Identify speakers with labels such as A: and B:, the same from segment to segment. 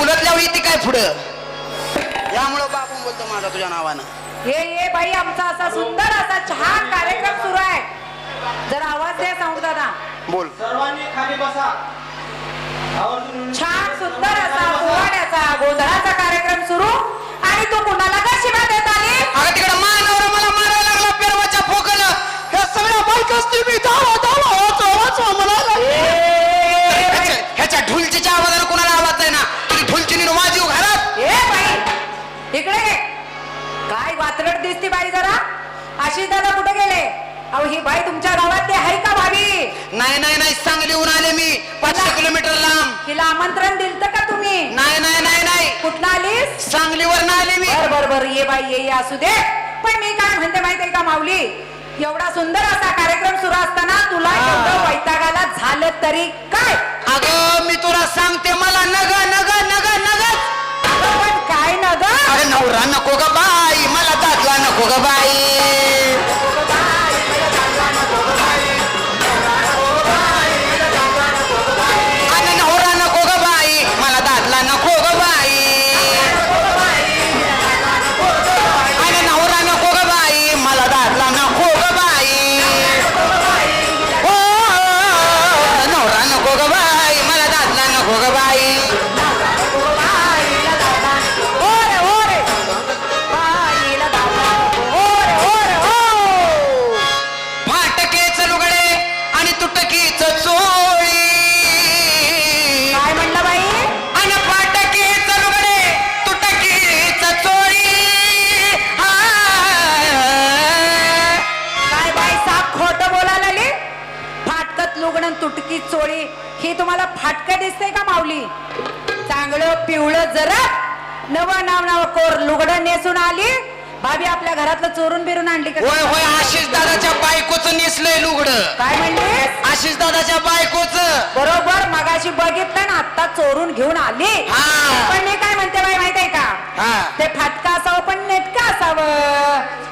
A: उलटल्यावर येते काय पुढं? यामुळं बाबू बोलतो माझा तुझ्या नावानं.
B: ये ये बाई आमचा असा सुंदर असा छान कार्यक्रम सुरू आहे. जरा आवाज द्या साऊंड दादा.
A: बोल.
C: सर्वांनी खाली बसा. आवर्जून
B: छान सुंदर असा पोवाड्याचा गोंधळाचा कार्यक्रम सुरू. आणि तू कुणाला का शिवा देत आली?
A: अगं तिकडे मानवर मला मारायला लागला पेरवाच्या फोकनं ह्या सगळ्या बायका असतील मी धावा धावा
B: वात्रट दिसती बाई जरा. आशिष दादा कुठे गेले? अहो ही बाई तुमच्या गावात आहे का भाभी?
A: नाही नाही नाही सांगलीहून आले मी. पाचशे किलोमीटर लांब.
B: तिला आमंत्रण दिलत का तुम्ही?
A: नाही नाही नाही नाही.
B: कुठला आलीस?
A: सांगलीवर आले मी.
B: बर बर बर ये बाई ये ये असू दे. पण मी काय म्हणते माहितीये का माऊली? एवढा सुंदर असा कार्यक्रम सुरू असताना तुला एवढं वैतागाला झालं तरी काय?
A: अगं मी तुला सांगते मला नग नग.
B: पण ग
A: अरे नवरा नको ग बाई मला दादला नको ग बाई.
B: तुटकी चोळी. ही तुम्हाला फाटक दिसते का माऊली? चांगलं पिवळं जरा. नव नाव नाव कोर लुगडं नेसून आली. भाभी आपल्या घरातलं चोरून बिरून आणली का?
A: होय होय आशिष दादाच्या बायकोचं नेसलंय लुगड.
B: काय म्हणलीस?
A: आशिष दादाच्या बायकोचं.
B: बरोबर मगाशी बघितलं ना आता चोरून घेऊन आली.
A: हा.
B: पण मी काय म्हणते बाई माहितीये का?
A: हा.
B: ते फाटका असावं पण नेटका असावं.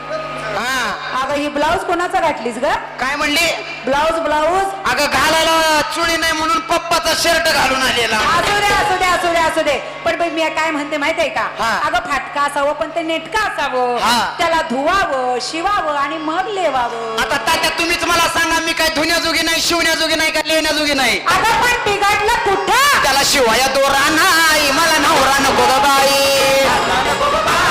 A: हा
B: अगं ही ब्लाऊज कोणाचा घातलीस ग?
A: काय म्हणली?
B: Blouse blouse.
A: अगं घालायला चुळी नाही म्हणून पप्पाचा शर्ट घालून आलेला.
B: असू दे असू दे असू दे असू दे. पण बाई मी काय म्हणते माहितीये का?
A: हा.
B: अगं फाटका असावं पण ते नेटका असावं.
A: हा.
B: त्याला धुवावं शिवावं आणि मग लेवावं.
A: आता तात्या तुम्हीच मला सांगा मी काय धुण्याजोगी नाही शिवण्याजोगी नाही का लेण्याजोगी नाही?
B: अगं पण बिघडलं कुठं?
A: त्याला शिवाया दोरा नाही मला नवरा नको ग बाई.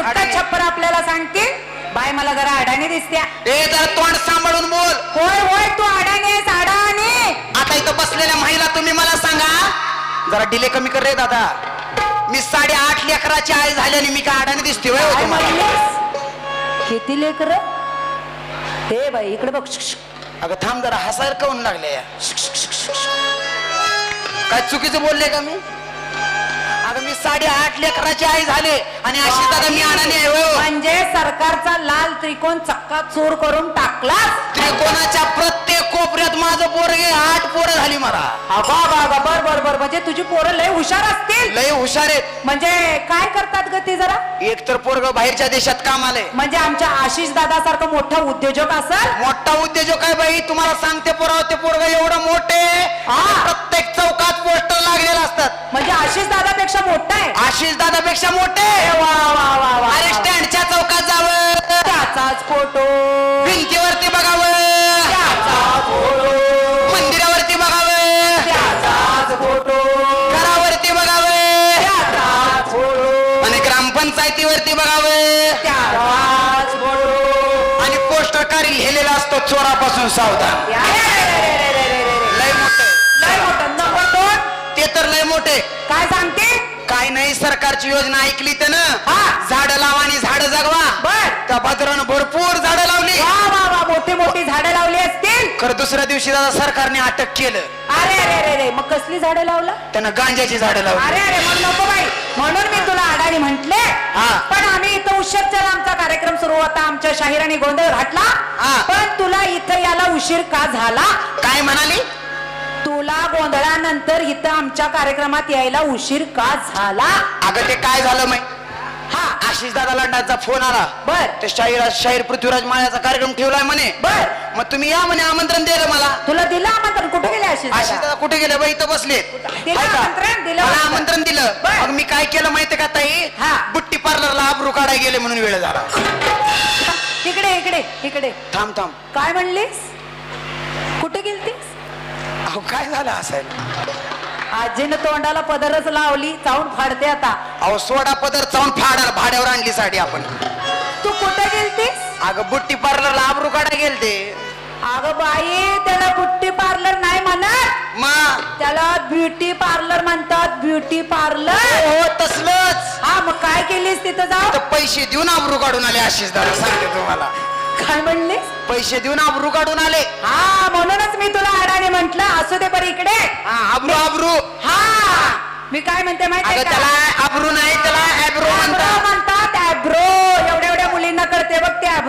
B: तुटका छप्पर आपल्याला सांगते. बाय मला जरा अडाणी दिसत्या.
A: ए जरा तोंड सांभाळून बोल.
B: होय होय तू अडाणी आहेस अडाणी.
A: आता इथं बसलेल्या महिला तुम्ही मला सांगा. जरा डिले कमी कर रे दादा. मी साडेआठ लेकराची आई झाल्याने मी काय अडाणी दिसते होय हो
B: काय
A: तुम्हाला?
B: म्हणलीस? किती लेकर? हे बाई इकडे बघ.
A: अगं थांब जरा हसायला काऊन लागले काय चुकीचं बोलले का मी? मी साडेआठ लेकराची आई झाले आणि अशी दादा मी अडाणी आहे होय.
B: म्हणजे सरकारचा लाल त्रिकोण चक्का चोर करून टाकलास?
A: त्रिकोणाच्या प्रत्येक कोपऱ्यात माझं पोरगे आठ पोरं झाली मला.
B: अबा बाबा बर बर बर. म्हणजे तुझी पोरं लय हुशार असतील.
A: लय हुशार आहेत.
B: म्हणजे काय करतात ग ते जरा?
A: एक तर पोरग बाहेरच्या देशात काम आलंय.
B: म्हणजे आमच्या आशिष दादा सारखं मोठा उद्योजक असल?
A: मोठा उद्योजक आहे बाई तुम्हाला सांगते पोराव ते पोरग एवढं मोठे
B: हा.
A: प्रत्येक चौकात
B: आशिष दादापेक्षा मोठे.
A: अरे स्टँडच्या चौकात जावं.
B: त्याचाच फोटो.
A: भिंतीवरती बघावं. मंदिरावरती बघावं. घरावरती बघावं. आणि ग्रामपंचायतीवरती बघावं. आणि पोस्टर कार्य लिहिलेला असतो चोरापासून सावधान. लय मोठे.
B: लय मोठं. नको
A: ते तर लय मोठे.
B: काय सांगते?
A: काय नाही सरकारची योजना ऐकली त्यानं.
B: हा.
A: झाड लावा आणि झाड जगवा.
B: बर.
A: त्या भद्रानं भरपूर झाडं लावली.
B: वा वा वा मोठी मोठी झाडं लावली असतील.
A: खरं दुसऱ्या दिवशी दादा सरकारने अटक केलं.
B: अरे अरे अरे अरे मग कसली झाडं लावलं?
A: त्यानं गांजाची झाडं लावली.
B: अरे अरे मग नको बाई. म्हणून मी तुला अडाणी म्हंटले.
A: हा.
B: पण आम्ही इथं उशीरच्या आमचा कार्यक्रम सुरू होता. आमच्या शाहिराने गोंधळ घातला.
A: हा.
B: पण तुला इथं याला उशीर का झाला?
A: काय म्हणाली?
B: तुला गोंधळानंतर इथं आमच्या कार्यक्रमात यायला उशीर का झाला?
A: अगं ते काय झालं माहिती?
B: हा.
A: आशिष दादा लांडाचा फोन आला.
B: बर.
A: ते शाहीर शाहीर पृथ्वीराज माळ्याचा कार्यक्रम ठेवलाय म्हणे.
B: बर.
A: मग तुम्ही या म्हणे आमंत्रण दिलं मला.
B: तुला दिलं आमंत्रण? कुठे गेले अशी
A: आशिष दादा कुठे गेले? बाई इथं बसले.
B: दिलं आमंत्रण? दिलं
A: मला
B: आमंत्रण.
A: आमंत्रण दिलं.
B: बर.
A: मग मी काय केलं माहितीये का ताई?
B: हा.
A: बुट्टी पार्लरला आबरू काढायला गेले म्हणून वेळ झाला.
B: इकडे इकडे इकडे.
A: थांब थांब.
B: काय म्हणलीस?
A: अहो काय झालं असायला
B: आजीनं तोंडाला पदरच लावली चावून फाडते आता.
A: अहो सोडा पदर चावून फाडायला भाड्यावर आणली साडी आपण.
B: तू कुठे गेलतीस?
A: अगं बुट्टी पार्लरला आबरू काढायला गेलते.
B: अगं बाई त्याला बुट्टी पार्लर नाही म्हणत.
A: मग
B: त्याला ब्युटी पार्लर म्हणतात ब्युटी पार्लर.
A: हो तसलंच.
B: हा मग काय केलीस तिथं जाऊ
A: तर पैसे देऊन आबरू काढून आले आशिष दादा सांगते तुम्हाला.
B: काय म्हणलीस
A: पैसे देऊन आबरू काढून आले.
B: हा म्हणूनच मी तुला अडाणी म्हंटल. असू दे बरं इकडे.
A: हा आबरू आबरू.
B: हा. मी काय म्हणते माहिती
A: अगं त्याला आबरू नाही त्याला ऍब्रो म्हणतात.
B: म्हणतात ऍब्रो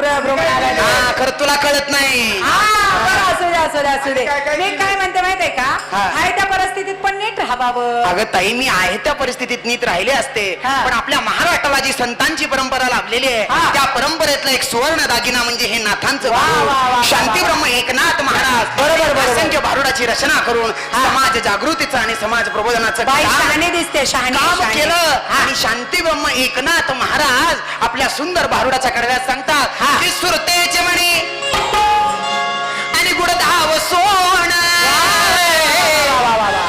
A: हा खरं तुला कळत नाही
B: हा बरं असू दे असू दे असू दे
C: काय, काय
B: मी काय म्हणते माहितीये का
A: हा.
B: आहे त्या परिस्थितीत पण नीट राहावं
A: अगं ताई मी आहे त्या परिस्थितीत नीट राहिले असते
B: हा.
A: पण आपल्या महाराष्ट्राला जी संतांची परंपरा लाभलेली आहे
B: हा.
A: त्या परंपरेतला एक सुवर्ण दागिना म्हणजे हे नाथांचं
B: वा,
A: भारूड.
B: वा, वा, वा,
A: शांती. ब्रह्म एकनाथ महाराज
B: बरोबर, बरोबर.
A: असंख्य भारुडाची रचना करून. समाज जागृतीचं आणि समाज प्रबोधनाचं
B: बाई
A: काम
B: शहाणी दिसते शहाणी
A: काम
B: शहाणी.
A: केलं आणि शांती ब्रह्म एकनाथ महाराज आपल्या सुंदर भारुडाच्या कडव्यात सांगतात सुरतेचे म्हणे. आणि गुडधाव सोन.
B: वा, वा, वा, वा.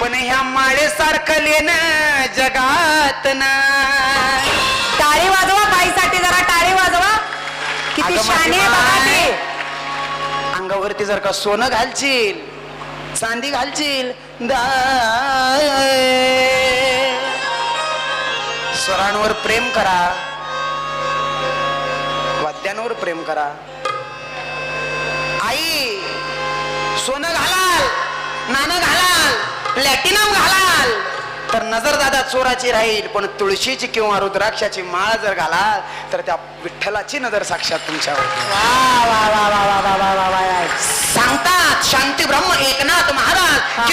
A: पण ह्या माळेसारखं लेन जगात ना
B: टाळी वाजवा बाईसाठी जरा टाळी वाजवा. किती शाने
A: अंगावरती जर का सोनं घालशील चांदी घालशील. स्वरांवर प्रेम करा. बहिणीवर प्रेम करा. आई सोनं घालाल नाणं घालाल प्लॅटिनम घालाल. तर नजर दादा चोराची राहील पण तुळशीची किंवा रुद्राक्षाची माळ जर घालाल तर त्या विठ्ठलाची नजर साक्षात तुमच्यावर. सांगतात शांती ब्रह्म एकनाथ महाराज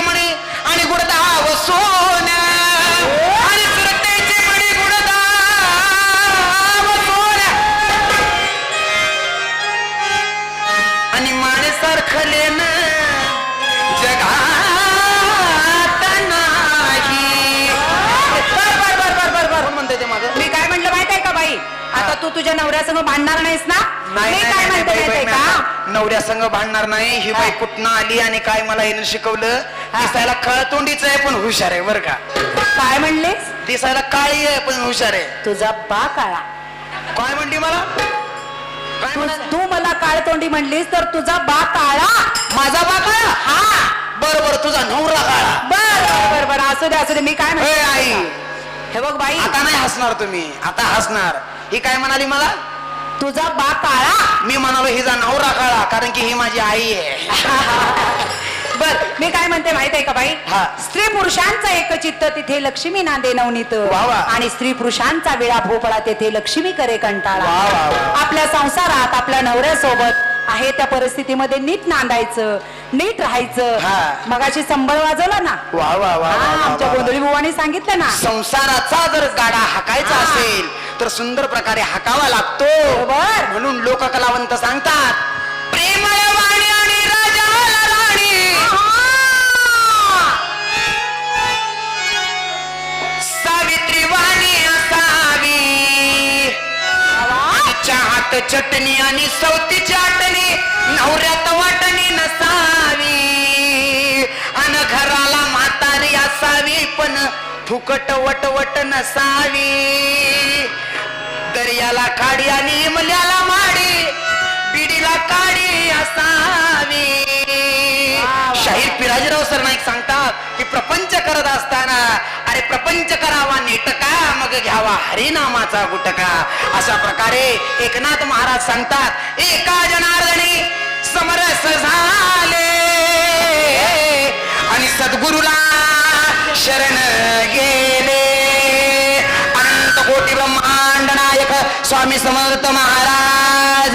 A: म्हणे आणि
B: गुरुदा व सोन्या तुझ्या नवऱ्यासंग भांडणार नाहीस ना?
A: नाही
B: मी
A: नाही,
B: काय
A: नाही,
B: म्हणते
A: बाई,
B: माहीत
A: बाई,
B: आहे
A: मी
B: का
A: आता नवऱ्या संघ भांडणार नाही ही बाई
B: हा.
A: कुठनं आली आणि काय मला हिनं शिकवलं?
B: हा.
A: दिसायला कळतोंडीच आहे पण हुशार आहे बरं का?
B: काय म्हणलीस?
A: दिसायला काळी आहे पण हुशार आहे.
B: तुझा बा काळा.
A: काय म्हणली मला? काय
B: तू
A: म्हणाली?
B: तू मला काळ तोंडी म्हणलीस तर तुझा बा काळा.
A: माझा बा काळा?
B: हा.
A: बरं बरं तुझा नवरा काळा.
B: बर बर बर असू दे असू दे मी काय
A: ए,
B: म्हणते
A: आई.
B: हे बघ बाई.
A: आता नाही हसणार तुम्ही आता हसणार. ही काय म्हणाली मला
B: तुझा बा काळा
A: मी म्हणालो हिचा नवरा काळा कारण की ही माझी आई आहे
B: बर मी काय म्हणते माहीत आहे का बाई
A: हा.
B: स्त्री पुरुषांचं एक चित्त तिथे लक्ष्मी नांदे नवनीत
A: वा वा.
B: आणि स्त्री पुरुषांचा वेळा भोपळा तेथे लक्ष्मी करे कंटाळा
A: वा वा वा.
B: आपल्या संसारात आपल्या नवऱ्यासोबत आहे त्या परिस्थितीमध्ये नीट नांदायचं नीट राहायचं
A: हा.
B: मगाशी संबळ वाजवला ना
A: वा वा वा, वा
B: हा,
A: वा,
B: आमच्या
A: वा, वा.
B: गोंधळी बुवानी सांगितलं ना
A: संसाराचा जर गाडा हाकायचा
B: हा.
A: असेल तर सुंदर प्रकारे हाकावा लागतो. म्हणून लोक कलावंत सांगतात प्रेमळ वाणी आणि राजाला राणी. सावित्री वाणी असावी. तिच्या हात चटणी आणि सवती चाटणी नवऱ्यात वाटणी नसावी. अन घराला म्हातारी असावी पण फुकट वटवट नसावी. दर्याला काडी आणि मल्याला माडी बिडीला काडी असावी. शाहीर पिराजीराव सरनाईक सांगतात की प्रपंच करत असताना अरे प्रपंच करावा नेटका मग घ्यावा हरिनामाचा गुटका अशा प्रकारे एकनाथ महाराज सांगतात एका जनार्दनी समरस झाले आणि सद्गुरुला शरण गेले. अनंत कोटी ब्रह्मांड नायक स्वामी समर्थ महाराज